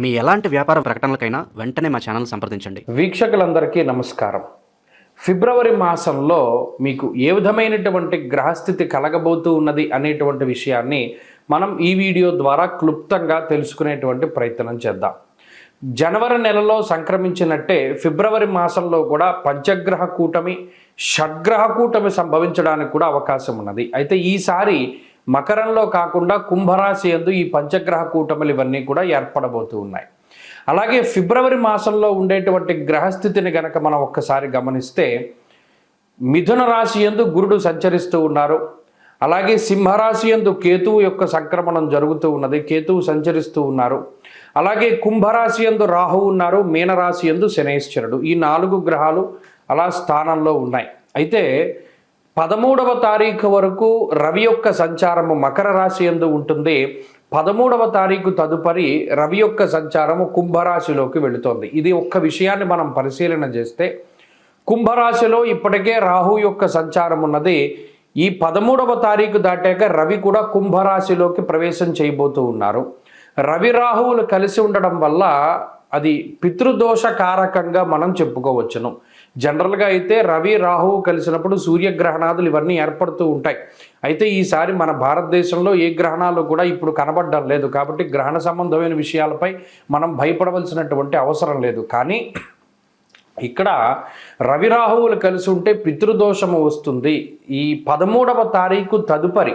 మీ ఎలాంటి వ్యాపార ప్రకటనలకైనా వెంటనే మా ఛానల్ సంప్రదించండి. వీక్షకులందరికీ నమస్కారం. ఫిబ్రవరి మాసంలో మీకు ఏ విధమైనటువంటి గ్రహస్థితి కలగబోతూ ఉన్నది అనేటువంటి విషయాన్ని మనం ఈ వీడియో ద్వారా క్లుప్తంగా తెలుసుకునేటువంటి ప్రయత్నం చేద్దాం. జనవరి నెలలో సంక్రమించినట్టే ఫిబ్రవరి మాసంలో కూడా పంచగ్రహ కూటమి షడ్గ్రహ కూటమి సంభవించడానికి కూడా అవకాశం ఉన్నది. అయితే ఈసారి మకరంలో కాకుండా కుంభరాశి ఎందు ఈ పంచగ్రహ కూటములు ఇవన్నీ కూడా ఏర్పడబోతూ ఉన్నాయి. అలాగే ఫిబ్రవరి మాసంలో ఉండేటువంటి గ్రహస్థితిని గనక మనం ఒక్కసారి గమనిస్తే మిథున రాశి ఎందు గురుడు సంచరిస్తూ ఉన్నారు. అలాగే సింహరాశి ఎందు కేతువు యొక్క సంక్రమణం జరుగుతూ ఉన్నది కేతువు సంచరిస్తూ ఉన్నారు. అలాగే కుంభరాశి ఎందు రాహు ఉన్నారు మీనరాశి ఎందు శనేశ్వరుడు. ఈ నాలుగు గ్రహాలు అలా స్థానంలో ఉన్నాయి. అయితే పదమూడవ తారీఖు వరకు రవి యొక్క సంచారము మకర రాశి ఎందు ఉంటుంది. పదమూడవ తారీఖు తదుపరి రవి యొక్క సంచారము కుంభరాశిలోకి వెళుతోంది. ఇది ఒక్క విషయాన్ని మనం పరిశీలన చేస్తే కుంభరాశిలో ఇప్పటికే రాహు యొక్క సంచారం ఉన్నది. ఈ పదమూడవ తారీఖు దాటాక రవి కూడా కుంభరాశిలోకి ప్రవేశం చేయబోతూ ఉన్నారు. రవి రాహువులు కలిసి ఉండడం వల్ల అది పితృదోష కారకంగా మనం చెప్పుకోవచ్చును. జనరల్గా అయితే రవి రాహువు కలిసినప్పుడు సూర్యగ్రహణాదులు ఇవన్నీ ఏర్పడుతూ ఉంటాయి. అయితే ఈసారి మన భారతదేశంలో ఏ గ్రహణాలు కూడా ఇప్పుడు కనబడడం లేదు. కాబట్టి గ్రహణ సంబంధమైన విషయాలపై మనం భయపడవలసినటువంటి అవసరం లేదు. కానీ ఇక్కడ రవి రాహువులు కలిసి ఉంటే పితృదోషము వస్తుంది. ఈ పదమూడవ తారీఖు తదుపరి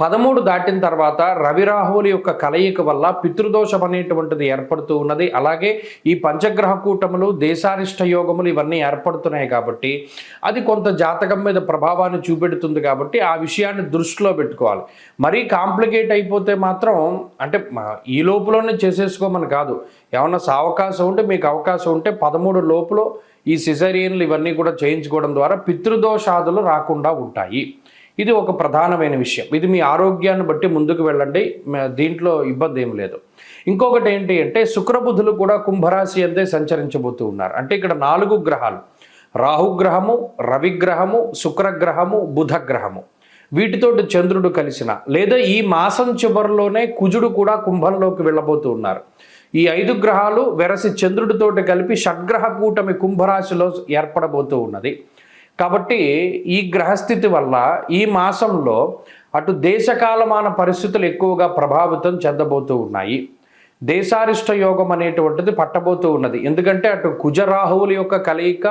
పదమూడు దాటిన తర్వాత రవి రాహువుల యొక్క కలయిక వల్ల పితృదోషం అనేటువంటిది ఏర్పడుతూ ఉన్నది. అలాగే ఈ పంచగ్రహ కూటములు దేశారిష్ట యోగములు ఇవన్నీ ఏర్పడుతున్నాయి కాబట్టి అది కొంత జాతకం మీద ప్రభావాన్ని చూపెడుతుంది కాబట్టి ఆ విషయాన్ని దృష్టిలో పెట్టుకోవాలి. మరీ కాంప్లికేట్ అయిపోతే మాత్రం అంటే ఈ లోపులోనే చేసేసుకోమని కాదు. ఏమన్నా అవకాశం ఉంటే మీకు అవకాశం ఉంటే పదమూడు లోపులో ఈ సిజరియన్లు ఇవన్నీ కూడా చేయించుకోవడం ద్వారా పితృదోషాదులు రాకుండా ఉంటాయి. ఇది ఒక ప్రధానమైన విషయం. ఇది మీ ఆరోగ్యాన్ని బట్టి ముందుకు వెళ్ళండి. దీంట్లో ఇబ్బంది ఏం లేదు. ఇంకొకటి ఏంటి అంటే శుక్రబుధులు కూడా కుంభరాశి అంతే సంచరించబోతూ ఉన్నారు. అంటే ఇక్కడ నాలుగు గ్రహాలు. రాహుగ్రహము రవిగ్రహము శుక్రగ్రహము బుధగ్రహము. వీటితోటి చంద్రుడు కలిసిన లేదా ఈ మాసం చివరిలోనే కుజుడు కూడా కుంభంలోకి వెళ్ళబోతూ ఉన్నారు. ఈ ఐదు గ్రహాలు వెరసి చంద్రుడితోటి కలిపి షడ్గ్రహ కూటమి కుంభరాశిలో ఏర్పడబోతూ ఉన్నది. కాబట్టి ఈ గ్రహస్థితి వల్ల ఈ మాసంలో అటు దేశకాలమాన పరిస్థితులు ఎక్కువగా ప్రభావితం చెందబోతూ ఉన్నాయి. దేశారిష్ట యోగం అనేటువంటిది పట్టబోతూ ఉన్నది. ఎందుకంటే అటు కుజరాహువుల యొక్క కలయిక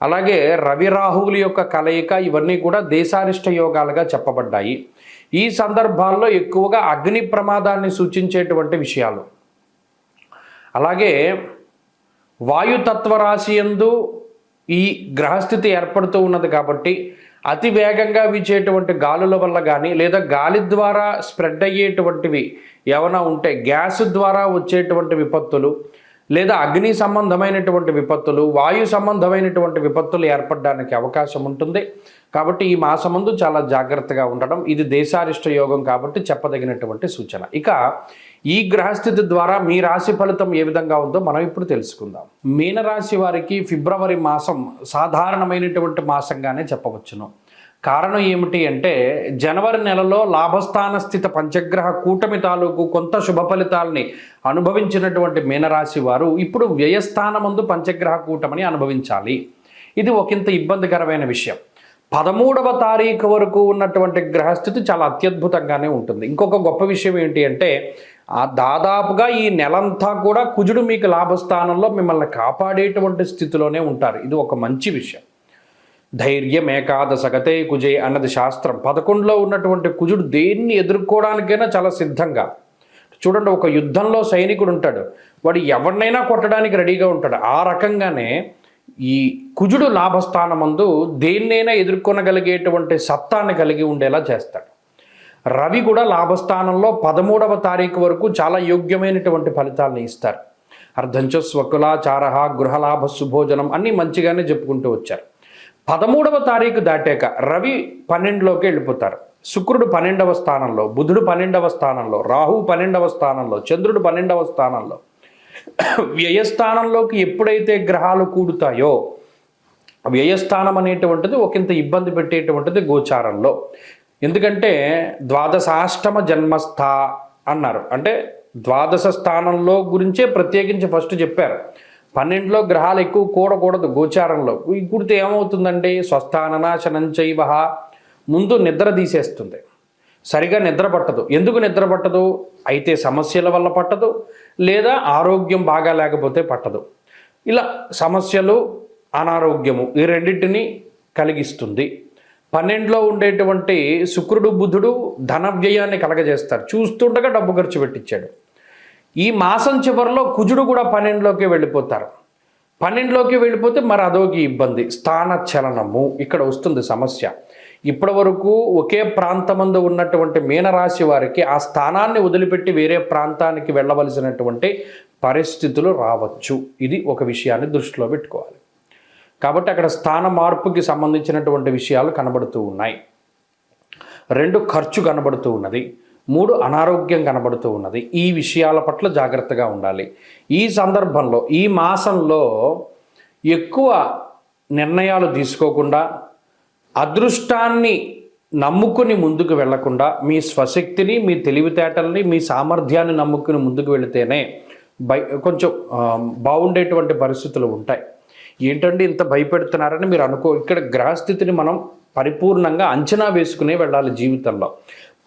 అలాగే రవి రాహువుల యొక్క కలయిక ఇవన్నీ కూడా దేశారిష్ట యోగాలుగా చెప్పబడ్డాయి. ఈ సందర్భాల్లో ఎక్కువగా అగ్ని ప్రమాదాన్ని సూచించేటువంటి విషయాలు. అలాగే వాయుతత్వ రాశి యందు ఈ గ్రహస్థితి ఏర్పడుతూ ఉన్నది కాబట్టి అతి వేగంగా వీచేటువంటి గాలుల వల్ల కానీ లేదా గాలి ద్వారా స్ప్రెడ్ అయ్యేటువంటివి ఏమైనా ఉంటే గ్యాస్ ద్వారా వచ్చేటువంటి విపత్తులు లేదా అగ్ని సంబంధమైనటువంటి విపత్తులు వాయు సంబంధమైనటువంటి విపత్తులు ఏర్పడడానికి అవకాశం ఉంటుంది. కాబట్టి ఈ మాసమందు చాలా జాగ్రత్తగా ఉండడం ఇది దేశారిష్ట యోగం కాబట్టి చెప్పదగినటువంటి సూచన. ఇక ఈ గ్రహస్థితి ద్వారా మీ రాశి ఫలితం ఏ విధంగా ఉందో మనం ఇప్పుడు తెలుసుకుందాం. మీనరాశి వారికి ఫిబ్రవరి మాసం సాధారణమైనటువంటి మాసంగానే చెప్పవచ్చును. కారణం ఏమిటి అంటే జనవరి నెలలో లాభస్థాన స్థిత పంచగ్రహ కూటమి తాలూకు కొంత శుభ ఫలితాలని అనుభవించినటువంటి మీనరాశి వారు ఇప్పుడు వ్యయస్థానమందు పంచగ్రహ కూటమిని అనుభవించాలి. ఇది ఒకంత ఇబ్బందికరమైన విషయం. పదమూడవ తారీఖు వరకు ఉన్నటువంటి గ్రహస్థితి చాలా అత్యద్భుతంగానే ఉంటుంది. ఇంకొక గొప్ప విషయం ఏంటి అంటే దాదాపుగా ఈ నెలంతా కూడా కుజుడు మీకు లాభస్థానంలో మిమ్మల్ని కాపాడేటువంటి స్థితిలోనే ఉంటారు. ఇది ఒక మంచి విషయం. ధైర్యం ఏకాదశగతే కుజే అన్నది శాస్త్రం. పదకొండులో ఉన్నటువంటి కుజుడు దేన్ని ఎదుర్కోవడానికైనా చాలా సిద్ధంగా. చూడండి ఒక యుద్ధంలో సైనికుడు ఉంటాడు. వాడు ఎవరినైనా కొట్టడానికి రెడీగా ఉంటాడు. ఆ రకంగానే ఈ కుజుడు లాభస్థానమందు దేన్నైనా ఎదుర్కొనగలిగేటువంటి సత్తాన్ని కలిగి ఉండేలా చేస్తాడు. రవి కూడా లాభస్థానంలో పదమూడవ తారీఖు వరకు చాలా యోగ్యమైనటువంటి ఫలితాలను ఇస్తారు. అర్ధంచ స్వకులాచార గృహలాభ సుభోజనం అన్నీ మంచిగానే చెప్పుకుంటూ వచ్చారు. పదమూడవ తారీఖు దాటాక రవి పన్నెండులోకి వెళ్ళిపోతారు. శుక్రుడు పన్నెండవ స్థానంలో బుధుడు పన్నెండవ స్థానంలో రాహు పన్నెండవ స్థానంలో చంద్రుడు పన్నెండవ స్థానంలో వ్యయస్థానంలోకి ఎప్పుడైతే గ్రహాలు కూడుతాయో వ్యయస్థానం అనేటువంటిది ఒకంత ఇబ్బంది పెట్టేటువంటిది గోచారంలో. ఎందుకంటే ద్వాదశాష్టమ జన్మస్థ అన్నారు. అంటే ద్వాదశ స్థానంలో గురించే ప్రత్యేకించి ఫస్ట్ చెప్పారు. పన్నెండులో గ్రహాలు ఎక్కువ కూడకూడదు గోచారంలో. కూడితే ఏమవుతుందండి? స్వస్థాననాశనం చైవహ ముందు నిద్ర తీసేస్తుంది. సరిగా నిద్ర పట్టదు. ఎందుకు నిద్ర పట్టదు? అయితే సమస్యల వల్ల పట్టదు. లేదా ఆరోగ్యం బాగా లేకపోతే పట్టదు. ఇలా సమస్యలు అనారోగ్యము ఈ రెండింటిని కలిగిస్తుంది. పన్నెండులో ఉండేటువంటి శుక్రుడు బుధుడు ధన వ్యయాన్ని కలగజేస్తారు. చూస్తుండగా డబ్బు ఖర్చు పెట్టించాడు ఈ మాసం చివరిలో కుజుడు కూడా పన్నెండులోకి వెళ్ళిపోతారు. పన్నెండులోకి వెళ్ళిపోతే మరి అదోకి ఇబ్బంది. స్థాన చలనము. ఇక్కడ వస్తుంది సమస్య. ఇప్పటి వరకు ఒకే ప్రాంతమందు ఉన్నటువంటి మీనరాశి వారికి ఆ స్థానాన్ని వదిలిపెట్టి వేరే ప్రాంతానికి వెళ్ళవలసినటువంటి పరిస్థితులు రావచ్చు. ఇది ఒక విషయాన్ని దృష్టిలో పెట్టుకోవాలి. కాబట్టి అక్కడ స్థాన మార్పుకి సంబంధించినటువంటి విషయాలు కనబడుతూ ఉన్నాయి. రెండు ఖర్చు కనబడుతూ ఉన్నది. మూడు అనారోగ్యం కనబడుతూ ఉన్నది. ఈ విషయాల పట్ల జాగ్రత్తగా ఉండాలి. ఈ సందర్భంలో ఈ మాసంలో ఎక్కువ నిర్ణయాలు తీసుకోకుండా అదృష్టాన్ని నమ్ముకుని ముందుకు వెళ్ళకుండా మీ స్వశక్తిని మీ తెలివితేటల్ని మీ సామర్థ్యాన్ని నమ్ముకుని ముందుకు వెళితేనే భయ కొంచెం బాగుండేటువంటి పరిస్థితులు ఉంటాయి. ఏంటంటే ఇంత భయపెడుతున్నారని మీరు అనుకో ఇక్కడ గ్రహస్థితిని మనం పరిపూర్ణంగా అంచనా వేసుకునే వెళ్ళాలి జీవితంలో.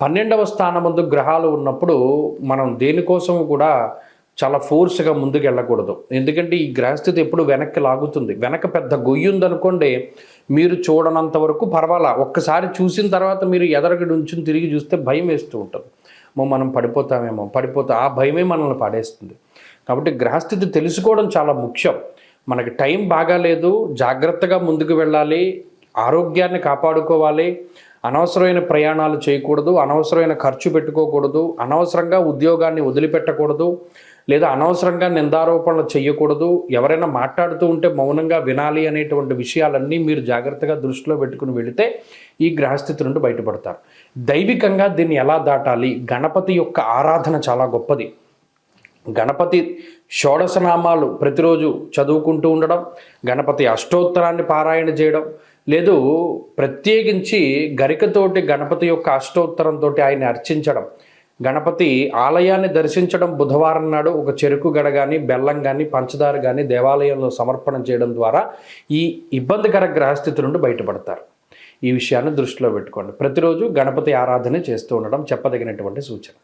పన్నెండవ స్థానమందు గ్రహాలు ఉన్నప్పుడు మనం దేనికోసం కూడా చాలా ఫోర్స్గా ముందుకు వెళ్ళకూడదు ఎందుకంటే ఈ గ్రహస్థితి ఎప్పుడు వెనక్కి లాగుతుంది. వెనక పెద్ద గొయ్యి ఉందనుకోండి మీరు చూడనంత వరకు పర్వాలా. ఒక్కసారి చూసిన తర్వాత మీరు ఎదరగడి నుంచుని తిరిగి చూస్తే భయం వేస్తూ ఉంటుంది. మో మనం పడిపోతామేమో. పడిపోతా ఆ భయమే మనల్ని పడేస్తుంది. కాబట్టి గ్రహస్థితి తెలుసుకోవడం చాలా ముఖ్యం. మనకి టైం బాగాలేదు జాగ్రత్తగా ముందుకు వెళ్ళాలి ఆరోగ్యాన్ని కాపాడుకోవాలి అనవసరమైన ప్రయాణాలు చేయకూడదు అనవసరమైన ఖర్చు పెట్టుకోకూడదు అనవసరంగా ఉద్యోగాన్ని వదిలిపెట్టకూడదు లేదా అనవసరంగా నిందారోపణలు చేయకూడదు ఎవరైనా మాట్లాడుతూ ఉంటే మౌనంగా వినాలి అనేటువంటి విషయాలన్నీ మీరు జాగ్రత్తగా దృష్టిలో పెట్టుకుని వెళితే ఈ గ్రహస్థితి నుండి బయటపడతారు. దైవికంగా దీన్ని ఎలా దాటాలి? గణపతి యొక్క ఆరాధన చాలా గొప్పది. గణపతి షోడశనామాలు ప్రతిరోజు చదువుకుంటూ ఉండడం గణపతి అష్టోత్తరాన్ని పారాయణ చేయడం లేదు ప్రత్యేకించి గరికతోటి గణపతి యొక్క అష్టోత్తరంతో ఆయన అర్చించడం. గణపతి ఆలయాన్ని దర్శించడం బుధవారం నాడు ఒక చెరుకు గడ కానీ బెల్లం కానీ పంచదార కానీ దేవాలయంలో సమర్పణ చేయడం ద్వారా ఈ ఇబ్బందికర గ్రహస్థితి నుండి బయటపడతారు. ఈ విషయాన్ని దృష్టిలో పెట్టుకోండి. ప్రతిరోజు గణపతి ఆరాధన చేస్తూ ఉండడం చెప్పదగినటువంటి సూచన.